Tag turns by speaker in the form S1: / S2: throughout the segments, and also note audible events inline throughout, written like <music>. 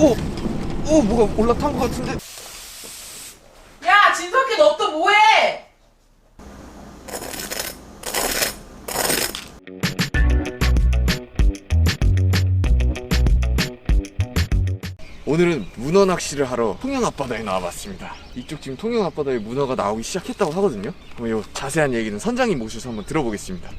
S1: 오! 오 뭐가 올라탄 것 같은데?
S2: 야 진석이 너 또 뭐해?
S1: 오늘은 문어 낚시를 하러 통영 앞바다에 나와봤습니다. 이쪽 지금 통영 앞바다에 문어가 나오기 시작했다고 하거든요. 그럼 요 자세한 얘기는 선장님 모셔서 한번 들어보겠습니다.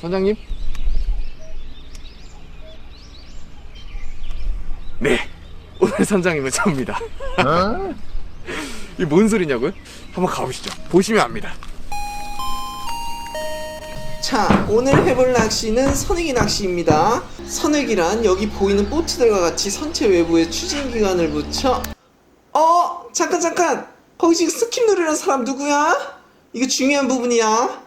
S1: 선장님? 네, 선장님은 저입니다. 이게 뭔 소리냐고요? 한번 가보시죠. 보시면 압니다.
S3: 자, 오늘 해볼 낚시는 선회기 낚시입니다. 선회기란 여기 보이는 보트들과 같이 선체 외부에 추진 기관을 붙여 어? 잠깐 잠깐! 거기 지금 스킵 누르는 사람 누구야? 이거 중요한 부분이야.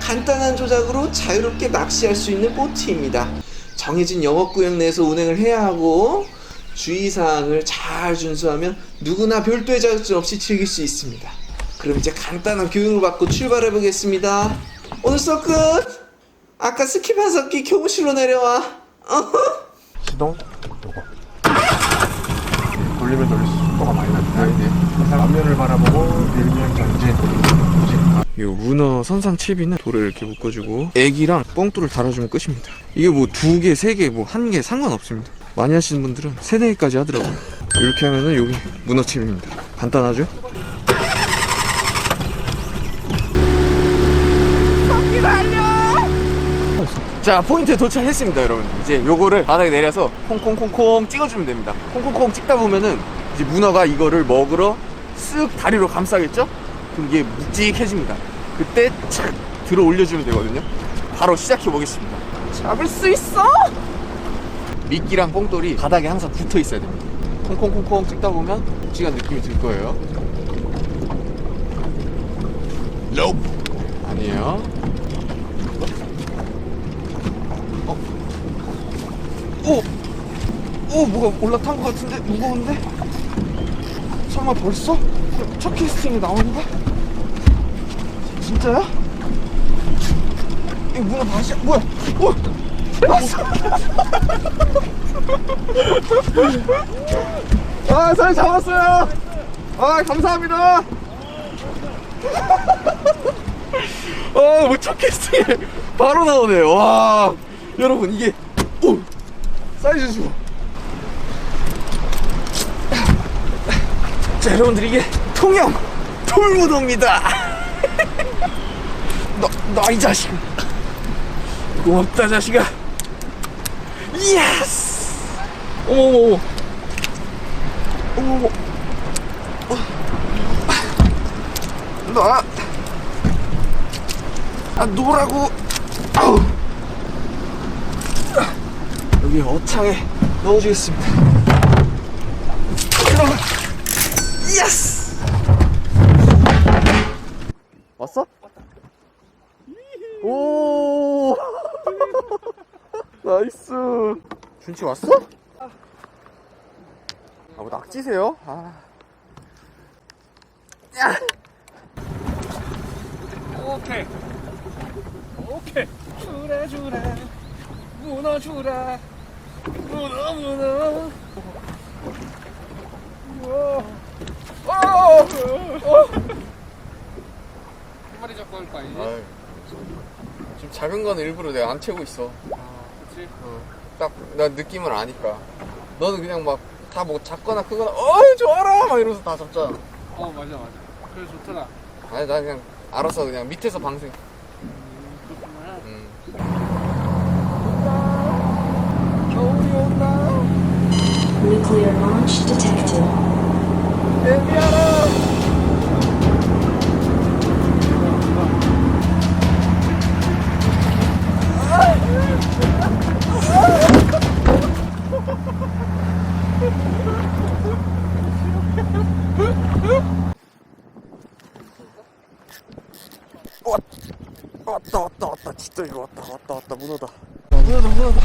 S3: 간단한 조작으로 자유롭게 낚시할 수 있는 보트입니다. 정해진 영업 구역 내에서 운행을 해야 하고 주의사항을 잘 준수하면 누구나 별도의 자격증 없이 즐길 수 있습니다. 그럼 이제 간단한 교육을 받고 출발해 보겠습니다. 오늘 수업 끝. 아까 스킵한 석기 교무실로 내려와.
S4: 시동 요거 돌리면 돌릴수록 속도가 많이 나는데 앞면을 바라보고 일면 전진
S1: 이 문어 선상 채비는 돌을 이렇게 묶어주고 애기랑 뻥뚫을 달아주면 끝입니다. 이게 뭐 두 개, 세 개, 뭐 한 개 상관없습니다. 많이 하시는 분들은 세네 개까지 하더라고요. 이렇게 하면은 여기 문어 채비입니다. 간단하죠? 자 포인트에 도착했습니다 여러분 이제 요거를 바닥에 내려서 콩콩콩콩 찍어주면 됩니다 콩콩콩 찍다 보면은 이제 문어가 이거를 먹으러 쓱 다리로 감싸겠죠? 그럼 이게 묵직해집니다 그때 착 들어 올려주면 되거든요 바로 시작해 보겠습니다 잡을 수 있어? 미끼랑 뽕돌이 바닥에 항상 붙어 있어야 됩니다 콩콩콩콩 찍다 보면 묵직한 느낌이 들 거예요 아니에요 오! 오 뭐가 올라탄 것 같은데 무거운데? 설마 벌써? 첫 캐스팅이 나오는 거야? 진짜야? 이거 문어 다시 뭐야? 오! 왔어! 아, 잘 잡았어요. 아, 감사합니다. 아, 뭐첫 캐스팅에 바로 나오네. 와, 여러분 이게 오 사이즈 주. 자, 여러분들 이게 통영 돌무도입니다. <laughs> 너, 너이 자식. 고맙다 자식아. 예스. 어머 어머 어머. 어머. 나. 아 노라고. 아우. 여기 어창에 넣어주겠습니다. 들어가. 예스. 왔어? 오. 나이스. 준치 왔어? 아, 뭐 낙지세요? 아. 야.
S5: 오케이 오케이 주라 주라 문어 주라 문어 문어 우와
S1: 오!
S5: 한 마리 잡고 할 거 아니지?
S1: 지금 작은 거는 일부러 내가 안 채고 있어.
S5: 아 그치
S1: 딱나 느낌을 아니까. 너는 그냥 막 다 뭐 작거나 크거나 어이 좋아라 막 이러면서 다 잡잖아.
S5: 어 맞아 맞아 그래 좋더라
S1: 아니 나 그냥 알아서 그냥 밑에서 방생.
S5: 그렇구나
S1: 음.
S5: 겨울이 온다
S6: Nuclear launch detected.
S1: 왔다 왔다 왔다 문어다. 문어다 문어다.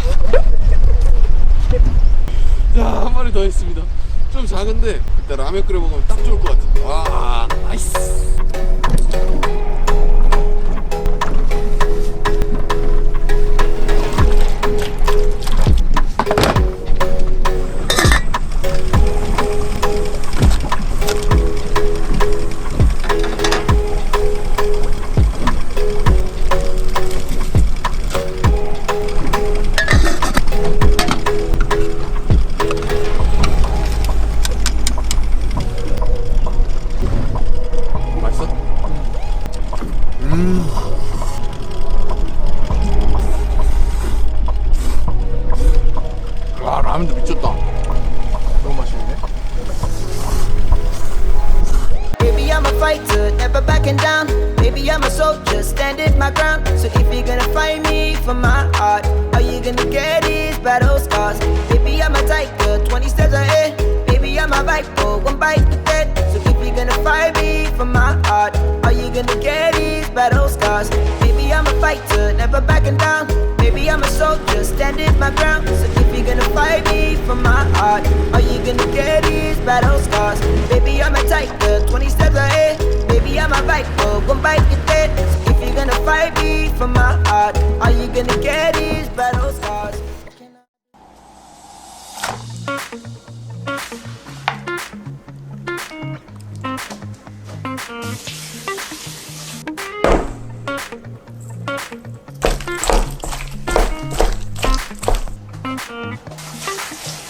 S1: 자한 마리 더 있습니다. 좀 작은데 그때 라면 끓여 먹으면 딱 좋을 것 같아. 와 나이스.
S7: For my heart, all you gonna get is battle scars. Baby, I'm a fighter, never backing down. Baby, I'm a soldier, standing my ground. So if you're gonna fight me for my heart, all you gonna get is battle scars. Baby, I'm a tiger, 20 steps ahead. Baby, I'm a viper, one bite you dead. So if you're gonna fight me for my heart, all you gonna get is battle scars.
S2: Thank <laughs> you.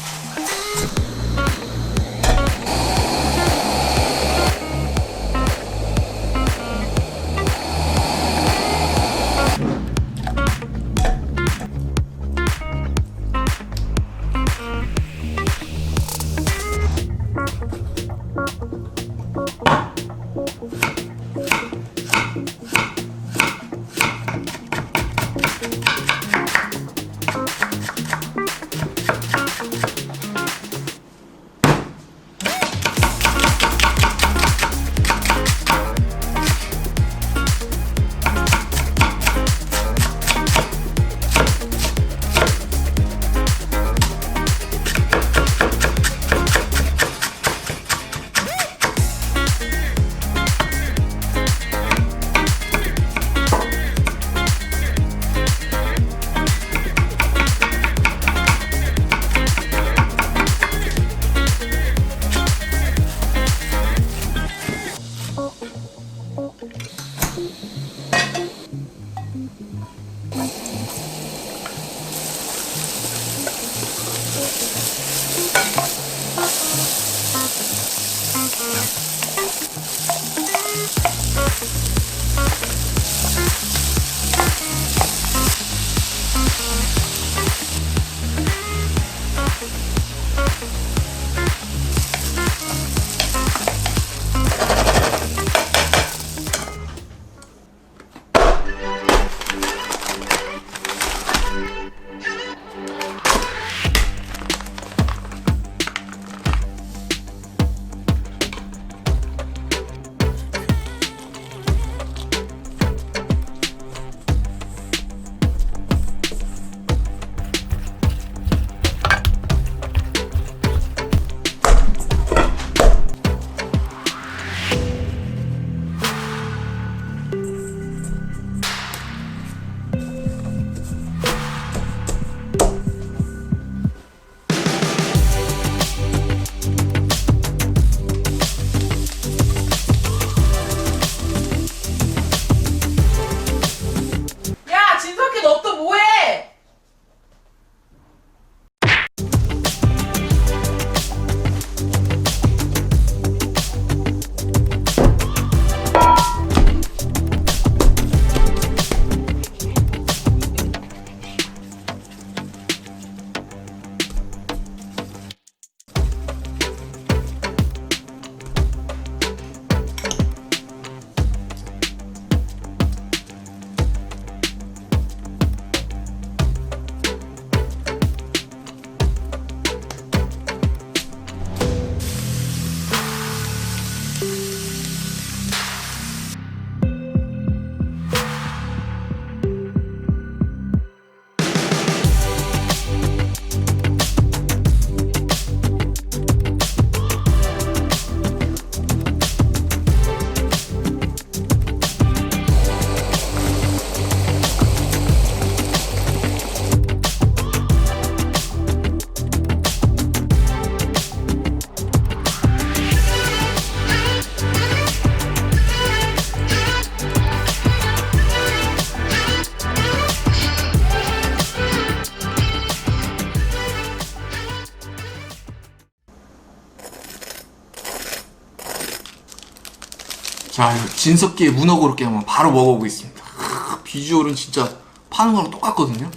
S1: 자, 이거 진석기의 문어 고로케 한번 바로 먹어보겠습니다. 크, 비주얼은 진짜 파는 거랑 똑같거든요.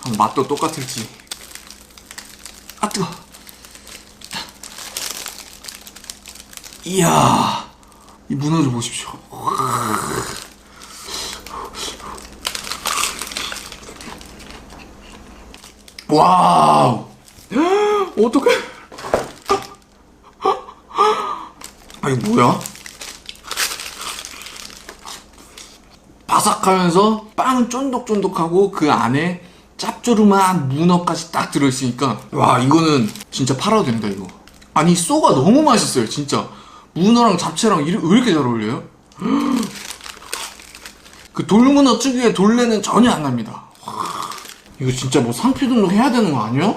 S1: 한번 맛도 똑같을지. 아 뜨거. 이야, 이 문어를 보십시오. 와우, <gasps> 어떡해? 아 이거 뭐야? 바삭하면서 빵은 쫀득쫀득하고 그 안에 짭조름한 문어까지 딱 들어있으니까 와 이거는 진짜 팔아도 된다 이거 아니 쏘가 너무 맛있어요 진짜 문어랑 잡채랑 이리- 왜 이렇게 잘 어울려요? <gasps> 그 돌문어 특유의 돌레는 전혀 안 납니다 와, 이거 진짜 뭐 상표 등록 해야 되는 거 아니야?